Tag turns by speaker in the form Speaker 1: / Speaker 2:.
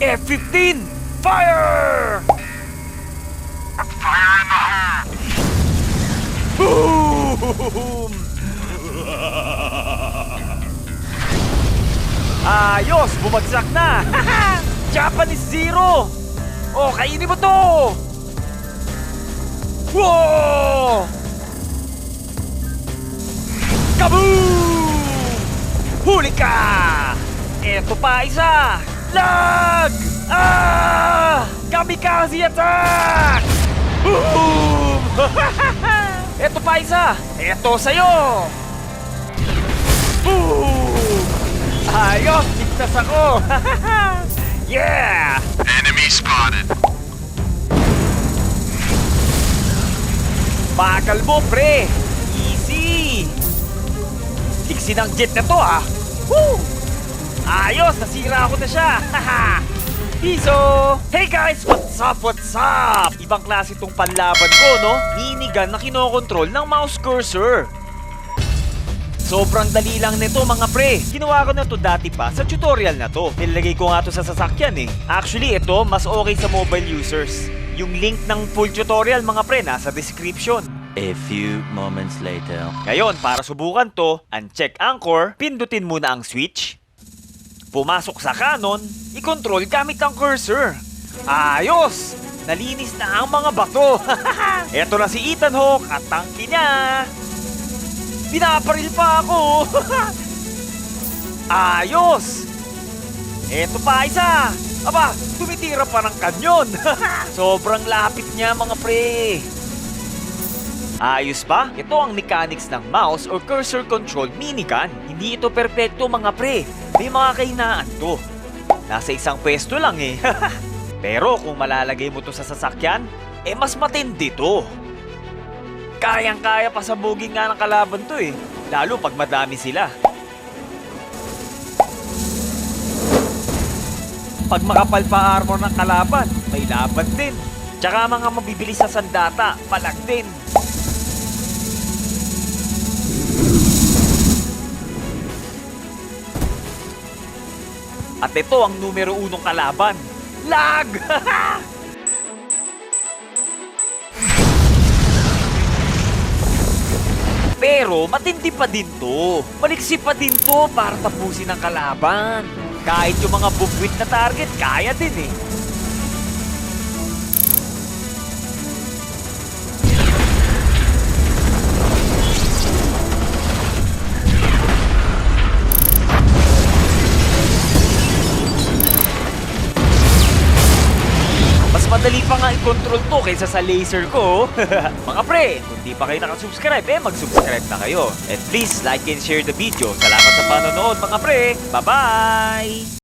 Speaker 1: F-15! Fire!
Speaker 2: Fire in the hole!
Speaker 1: Boom! Ayos! Bumagsak na! Japanese Zero! Oh, kainin mo to! Wow! Kaboom! Huli ka! Eto pa isa! Lag! Ah! Kamikaze attack! Boom! Eto pa isa! Eto sa'yo! Boom! Ayos! Ligtas ako! yeah!
Speaker 2: Enemy spotted.
Speaker 1: Bagal mo, pre! Easy! Tiksi ng jet na to, ah! Woo! Ayos! Nasira ako na siya! Piso! Hey guys! What's up? What's up? Ibang klase tong panlaban ko, no? Minigun na kinokontrol ng mouse cursor. Sobrang dali lang nito mga pre. Ginawa ko na to dati pa sa tutorial na to. Nilagay ko nga to sa sasakyan eh. Actually, ito mas okay sa mobile users. Yung link ng full tutorial mga pre nasa description.
Speaker 3: A few moments later.
Speaker 1: Ngayon, para subukan to, uncheck anchor, pindutin muna ang switch. Pumasok sa canon, i-control gamit ang cursor. Ayos! Nalinis na ang mga bato. Eto na si Ethan Hawke at tangki niya. Pinaparil pa ako. Ayos! Eto pa isa. Aba, tumitira pa ng kanyon. Sobrang lapit niya mga pre. Ayos ba? Ito ang mechanics ng mouse or cursor controlled minigun. Hindi ito perpekto mga pre. May mga kahinaan to. Nasa isang pwesto lang eh. Pero kung malalagay mo to sa sasakyan, eh mas matindi to. Kayang-kaya pasabugin nga ng kalaban to eh. Lalo pag madami sila. Pag makapal pa armor ng kalaban, may laban din. Tsaka mga mabibilis sa sandata, palag din. At ito ang numero unong kalaban. Lag! Pero matindi pa din to. Maliksi pa din to para tapusin ang kalaban. Kahit yung mga bubwit na target, kaya din eh. Madali pa nga i-control to kaysa sa laser ko. mga pre, kung di pa kayo nakasubscribe, eh mag-subscribe na kayo. And please like and share the video. Salamat sa panonood mga pre. Bye-bye!